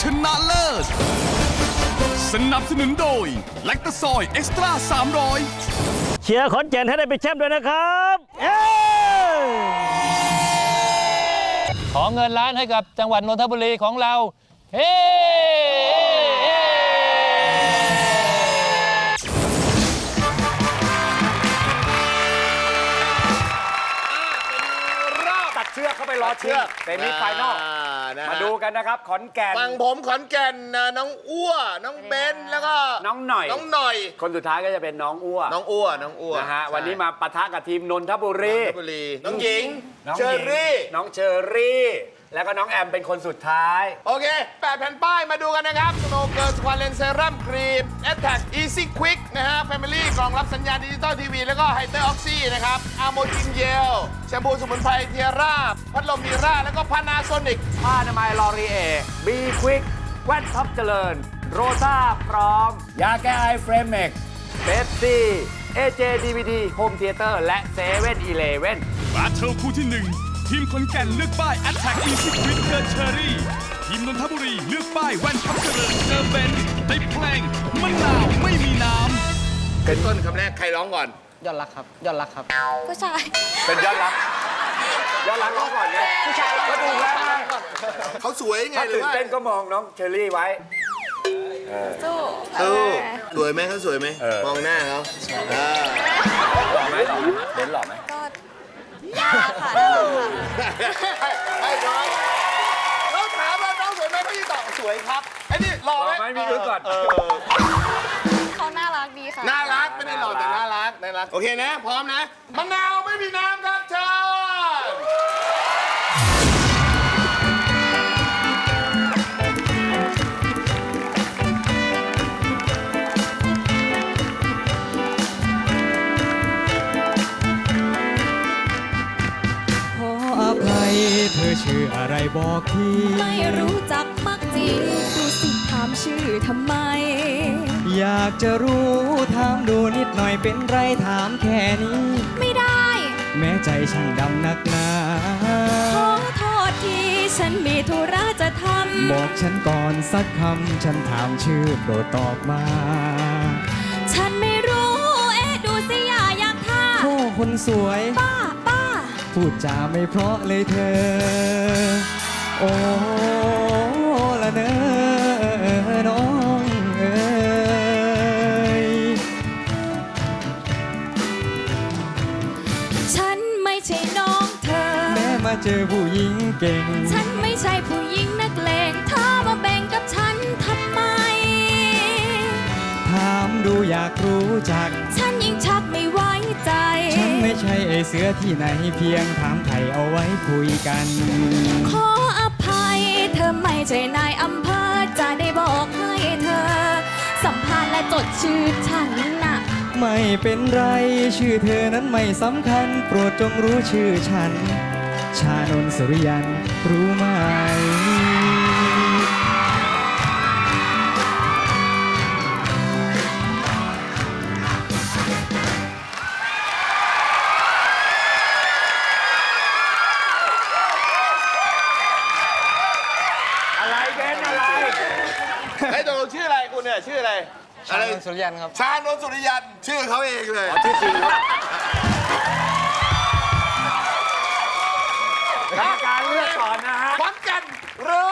ชนะเลิศ สนับสนุนโดยแลคตาซอยเอ็กซ์ตร้า300 เชียร์ขอนแก่นให้ได้เป็นแชมป์ด้วยนะครับเย้ขอเงินล้านให้กับจังหวัดนนทบุรีของเรา เฮ้เฮ้ เข้าไปรอเชือกเซมิไฟนอล นะฮะมาดูกันนะครับ ขอนแก่น ฝั่งผมขอนแก่นนะน้องอ้วน้องเบนแล้วก็น้องหน่อย น้องหน่อย คนสุดท้ายก็จะเป็นน้องอ้วน้องอ้วน้องอ้วนะฮะใช่วันนี้มาปะทะกับทีมนนทบุนรีนทบุรีน้องหญิงน้องเชอหญิงรี่ น้องเชอรี่ แล้วก็น้องแอมเป็นคนสุดท้าย โอเค 8 แผ่นป้ายมาดูกันนะครับ Snow Girl s q u a l e n Serum Cream Attack Easy Quick นะฮะ Family กล่องรับสัญญาณดิจิตอลทีวี แล้วก็ไฮเตอร์ออกซี่นะครับอาโมจินเยลแชมพูสมุนไพรเทียร่า พัดลมมีร่า แล้วก็พานาโซนิกผ้าอนามัยลอรีเอบีควิกแว่นท็อปเจริญ โรซ่าพร้อม ยาแก้ไอเฟรมเม็กเบปซี่เอเจดีวีดีโฮมเทเตอร์และเซเว่นอีเลเว่นบาทเทิลคู่ที่1 ทีมขอนแก่นเลือกป้าย Attack Easy Quick เจอเชอรี่ ทีมนนทบุรีเลือกป้ายแว่นทับเจริญเจอเบนซ์ในเพลงมะนาวไม่มีน้ำเป็นต้นคำแรกใครร้องก่อน ยอดรักครับ ยอดรักครับ ผู้ชาย เป็นยอดรักยอดรักร้องก่อนไงผู้ชายก็ดูแล้วนะเขาสวยไงถ้าหรือตื่นว่าเต้นก็มองน้องเชอรี่ไว้ สู้สู้สวยไหมเขาสวยไหมเออมองหน้าเขาอ่าหล่อไหมหล่อไหมเบนหล่อไหมก็ยาก ค่ะยากค่ะ ให้ให้น้องเราถามว่าน้องสวยไหมเขายิ่งตอบสวยครับไอ้นี่หล่อหล่อไหมมีอึ้งก่อนเออเขาน่ารักดีค่ะ น่ารักไม่ได้หล่อแต่น่ารักน่ารักโอเคนะ พร้อมนะมะนาวไม่มีน้ำครับเชิญ อะไรบอกทีไม่รู้จักมักจีดูสิถามชื่อทำไม อยากจะรู้ถามดูนิดหน่อยเป็นไรถามแค่นี้ ไม่ได้ แม้ใจช่างดำนักหนาขอโทษทีฉันมีธุระจะทบอกฉันก่อนสักคำฉันถามชื่อโปรดตอบมาำฉันไม่รู้เอ๊ะดูสิอย่าอย่างท่าโอ้คนสวย ป้าป้าพูดจาไม่เพราะเลยเธอ โอ้ละเนอน้องเอ้ยฉันไม่ใช่น้องเธอ แม้มาเจอผู้หญิงเก่ง ฉันไม่ใช่ผู้หญิงนักเลงเธอมาแบ่งกับฉันทำไม ถามดูอยากรู้จัก ฉันยิ่งชักไม่ไว้ใจ ฉันไม่ใช่ไอเสือที่ไหนเพียงถามไทยเอาไว้คุยกัน ขออภัยเธอ ไม่ใช่นายอำเภอจะได้บอกให้เธอ สัมภาษณ์และจดชื่อฉันนะไม่เป็นไรชื่อเธอนั้นไม่สำคัญ โปรดจงรู้ชื่อฉัน ชานนท์สุริยันรู้ไหม อะไรสุริยันครับ ชาญนนท์สุริยันชื่อเขาเองเลย ชื่อจริงครับกรรมการเลือกก่อนนะฮะขอนแก่นหรื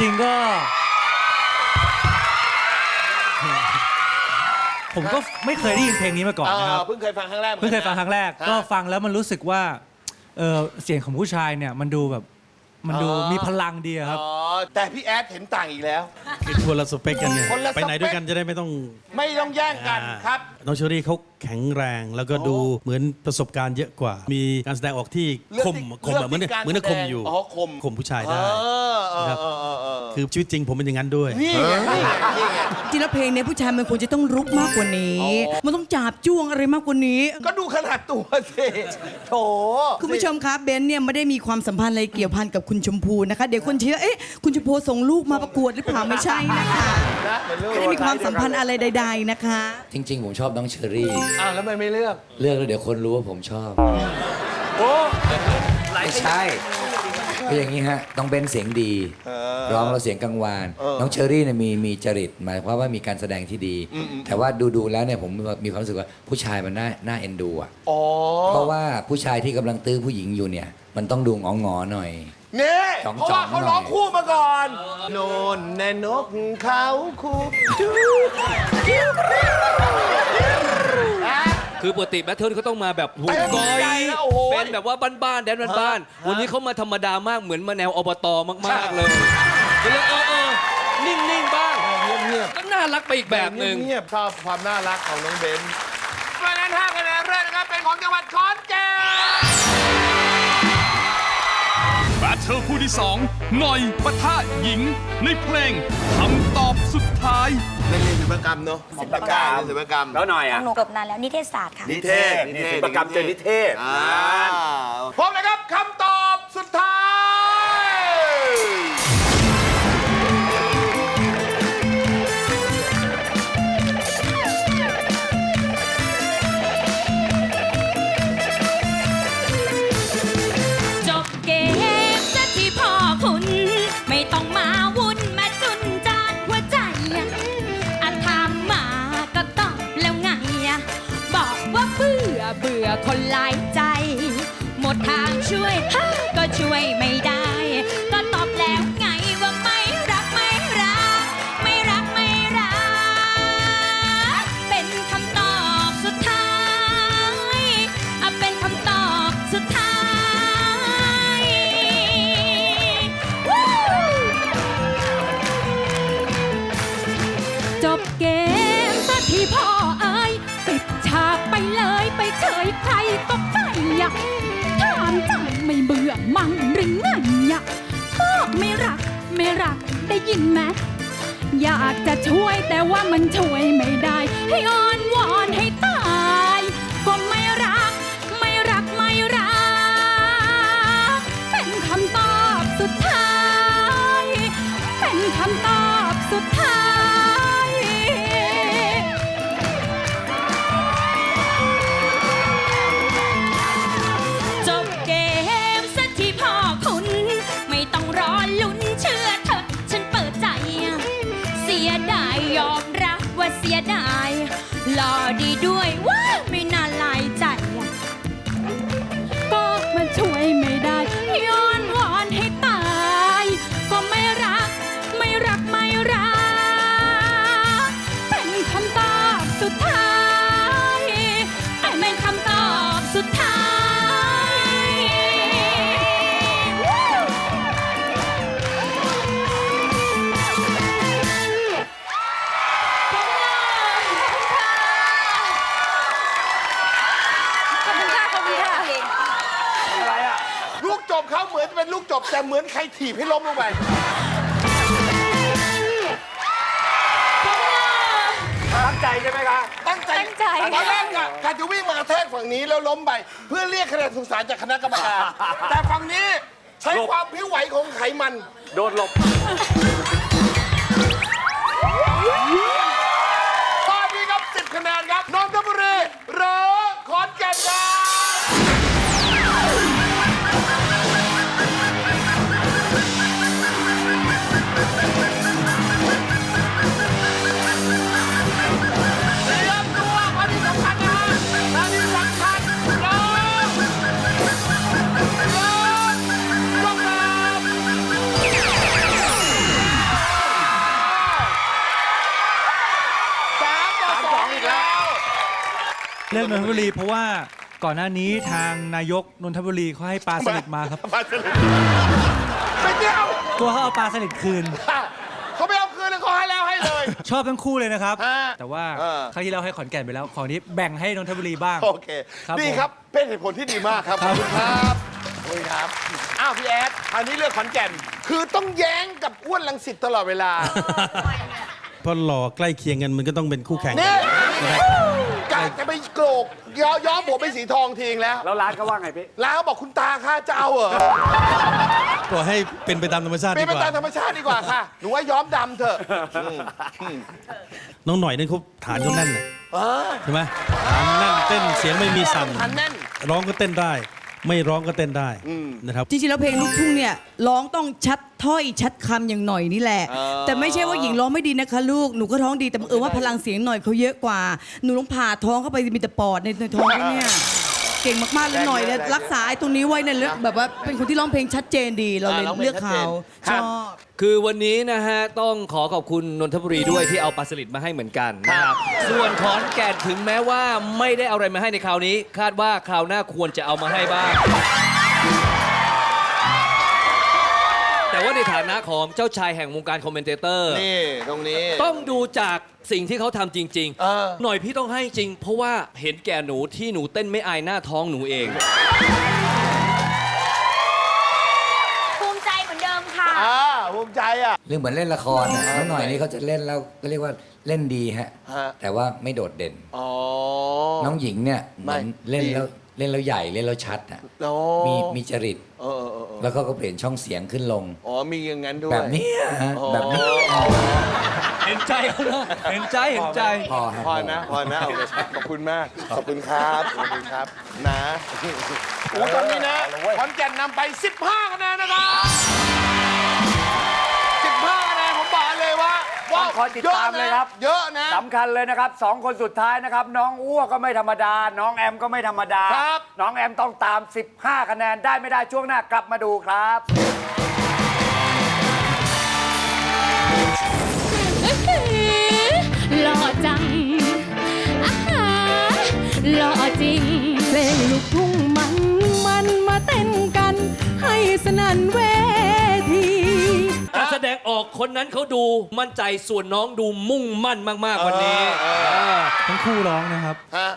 ริง ๆก็ ผมก็ไม่เคยได้ยินเพลงนี้มาก่อนนะครับ เพิ่งเคยฟังครั้งแรกหมือนเพิ่งเคยกัฟันงนะครั้งแรกฮะก็ฟังแล้วมันรู้สึกว่าเออเสียงของผู้ชายเนี่ยมันดูแบบ มันดูอ๋อมีพลังดีอะครับอ๋อ แต่พี่แอดเห็นต่างอีกแล้วคนละสเปคกันเนี่ยคนละสเปค ไปไหนด้วยกันจะได้ไม่ต้องไม่ต้องแย่งกันอ่าครับ น้องเชอรี่เขาแข็งแรง แล้วก็ดูเหมือนประสบการณ์เยอะกว่า มีการแสดงออกที่เลือกคมที่คมอะเหมือนเลือกที่การเหมือนกับคมแสดงอยู่อ๋อคม คมผู้ชายเอได้ อเออครับเออเออเออคือชีวิตจริงผมเป็นอย่างนั้นด้วย นี่ไงนี่ไงนี่ไง จริงแล้วเพลงเนี้ยผู้ชายมันควรจะต้องรุกมากกว่านี้ มันต้องจับจ้วงอะไรมากกว่านี้ ก็ดูขนาดตัวสิโถคุณผู้ชมคะเบนซ์เนี่ยไม่ได้มีความสัมพันธ์อะไรเกี่ยวพันกับคุณชมพูนะคะ เดี๋ยวคนเชื่อเอ๊ะคุณชมพูส่งลูกมาประกวดหรือเปล่าไม่ใช่นะคะไม่ได้มีความสัมพันธ์อะไรใด ๆนะคะ จริง ๆ ผมชอบน้องเชอรี่ อ้าวแล้วทำไมไม่เลือก เลือกแล้วเดี๋ยวคนรู้ว่าผมชอบไม่ใช่ ก็อย่างนี้ฮะต้องเป็นเสียงดีร้องแล้วเสียงกังวานน้องเชอรี่เนี่ยมีมีจริตหมายความว่ามีการแสดงที่ดีแต่ว่าดูดูๆแล้วเนี่ยผมมีความรู้สึกว่าผู้ชายมันน่าน่าเอ็นดูอะอ๋อเพราะว่าผู้ชายที่กำลังตื้อผู้หญิงอยู่เนี่ย มันต้องดูงองอๆหน่อย นี่จ่องๆเพราะว่าเขาหน่อยร้องคู่มาก่อนโนนแน่นกเขาคู่ดูนะ คือปกติแบทเทิลเขาต้องมาแบบหูเต็มก้อใจยแล้วโอ้โหเป็นแบบว่าบ้านๆแดนบ้านๆวันนี้เขามาธรรมดามากเหมือนมาแนวอบตมากๆเลยก็เลยเออเออนิ่งๆบ้างเงียบก็น่ารักไปอีกๆแบบหนึ่งเงียบๆชอบความน่ารักของน้องเบน นแบทเทิลคู่ที่2หน่อยปะทะหญิง ในเพลงคำตอบสุดท้ายเล่นเรียนศิลปกรรมเนอะศิลปกรรมศิลปกรรม แล้วหน่อยอะหนูจบนานแล้วนิเทศศาสตร์ค่ะ นิเทศนี่ศิลปกรรมเจอนิเทศอ่าพร้อมนะครับคำตอบ คนหลายใจ หมดทางช่วย ก็ช่วยไม่ได้ ยินไหมอยากจะช่วยแต่ว่ามันช่วยไม่ได้ ให้อ้อนวอนให้ตา คุณค่ะขอบคุณค่ะ ลูกจบเขาเหมือนจะเป็นลูกจบ แต่เหมือนใครถีบให้ล้มลงไป ตั้งใจใช่ไหมคะตั้งใจตั้งใจ ตอนแรกอะการจะวิ่งมากระแทกฝั่งนี้แล้วล้มไป เพื่อเรียกคะแนนสงสารจากคณะกรรมการ แต่ฝั่งนี้ใช้ความพิ้วไหวของไขมัน โดนหลบ เรื่องนนทบุรีเพราะว่าก่อนหน้านี้ทางนายกนนทบุรีเขาให้ปลาสลิดมาครับมาสลิดไม่เดียวตัวเขาเอาปลาสลิดคืน เขาไม่เอาคืนเลยเขาให้แล้วให้เลย ชอบทั้งคู่เลยนะครับ ฮะแต่ว่าเออ ครั้งที่เราให้ขอนแก่นไปแล้ว ของนี้แบ่งให้นนทบุรีบ้าง โอเคครับนี่ผมครับเป็นเหตุผลที่ดีมากครับขอบคุณครับขอบคุณครับ อ้าวพี่แอดอันนี้เลือกขอนแก่น คือต้องแย้งกับอ้วนลังสิตตลอดเวลา เพราะหล่อใกล้เคียงกันมันก็ต้องเป็นคู่แข่งนี่นะ ครับกะจะไปโกรกย้อย้อมผมเป็นสีทองทิ้งแล้ว แล้วร้านเขาว่าไงพี่ แล้วเขาบอกคุณตาค่ะจะเอาเหรอปล่อยให้เป็นไปตามธรรมชาติเป็ดีนไปกว่าตามธรรมชาติดีกว่าค่ะ หนูว่าย้อมดำเถอะอืมน้องหน่อยนั่นเขาฐานเขาแน่นน่ะเออใช่ไหมฐานแน่นเต้นเสียงไม่มีสั่น ทันแน่น ร้องก็เต้นได้ ไม่ร้องก็เต้นได้อืมนะครับ จริงๆแล้วเพลงลูกทุ่งเนี่ยร้องต้องชัดถ้อยชัดคำอย่างหน่อยนี่แหละ เออ แต่ไม่ใช่ว่าหญิงร้องไม่ดีนะคะ ลูกหนูก็ท้องดีแต่บังเออว่าพลังเสียงหน่อยเขาเยอะกว่า หนูต้องผ่าท้องเข้าไปมีแต่ปอดในในท้องเนี่ย เก่งมากๆเลยหน่อยเนี่ยรักษาไอ้ตรงนี้ไว้เนี่ยเลือกแบบว่าเป็นคนที่ร้องเพลงชัดเจนดีเราเลยเลือกเขาชอบ คือวันนี้นะฮะ ต้องขอขอบคุณนนทบุรีด้วยที่เอาปลาสลิดมาให้เหมือนกันนะครับ ส่วนขอนแก่นถึงแม้ว่าไม่ได้เอาอะไรมาให้ในคราวนี้ คาดว่าคราวหน้าควรจะเอามาให้บ้าง แต่ว่าในฐานะของเจ้าชายแห่งวงการคอมเมนเตเตอร์ นี่ตรงนี้ ต้องดูจากสิ่งที่เขาทำจริง เออหน่อยพี่ต้องให้จริง เพราะว่าเห็นแก่หนูที่หนูเต้นไม่อายหน้าท้องหนูเอง ภูมิใจเหมือนเดิมค่ะ อ่าภูมิใจอะ เรื่องเหมือนเล่นละครน่ะน้องหน่อยนี่เขาจะเล่นแล้วก็เรียกว่าเล่นดีฮะ ฮะ แต่ว่าไม่โดดเด่น อ๋อ น้องหญิงเนี่ยเหไม่มือนเล่นดี แล้ว เล่นแล้วใหญ่เล่นแล้วชัดอะโอ้มีมีจริต เออเออเออเออแล้วก็ก็เปลี่ยนช่องเสียงขึ้นลง อ๋อมีอย่างนั้นด้วย แบบเนี้ยฮะอ๋อ แบบนี้เห็นใจเขานะเห็นใจเห็นใจ พอฮะพอนะพอนะโอเคขอบคุณมาก ขอบคุณครับขอบคุณครับนะ โอ้ตอนนี้นะขอนแก่นนำไป 15คะแนนนะครับ ต้องคอยติดตามเลยครับเยอะนะสำคัญเลยนะครับสองคนสุดท้ายนะครับ น้องอ้วก็ไม่ธรรมดา น้องแอมก็ไม่ธรรมดา ครับ น้องแอมต้องตาม 15 คะแนนได้ไม่ได้ช่วงหน้ากลับมาดูครับ หล่อจังอาหาหล่อจริง เพลงลูกทุ่งมัน มันมาเต้นกัน ให้สนั่นเวทีการแส ดงออกคนนั้นเขาดูมั่นใจส่วนน้องดูมุ่งมั่นมากๆวันนี้เออเออาทั้งคู่ร้องนะครับ ฮะ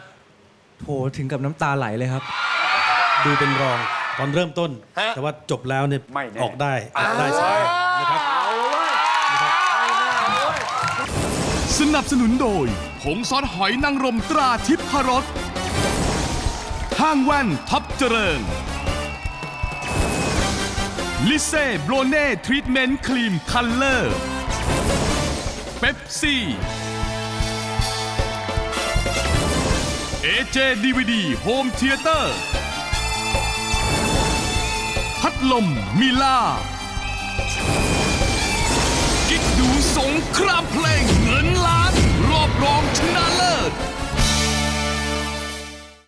โหถึงกับน้ำตาไหลเลยครับ ดูเป็นรองตอนเริ่มต้น ฮะ แต่ว่าจบแล้วเนี่ยไม่แน่ ออกได้ออกได้สบายนะครับสนับสนุนโดย ผงซอสหอยนางรมตราทิพรสห้างแว่นท็อปเจริญ ลิเซ่โบรเน่ทรีทเมนต์ครีมคัลเลอร์เบปซี่ AJ DVD Home Theater พัดลมมิล่ากิ๊กดูสงครามเพลงเงินล้าน รอบรองชนะ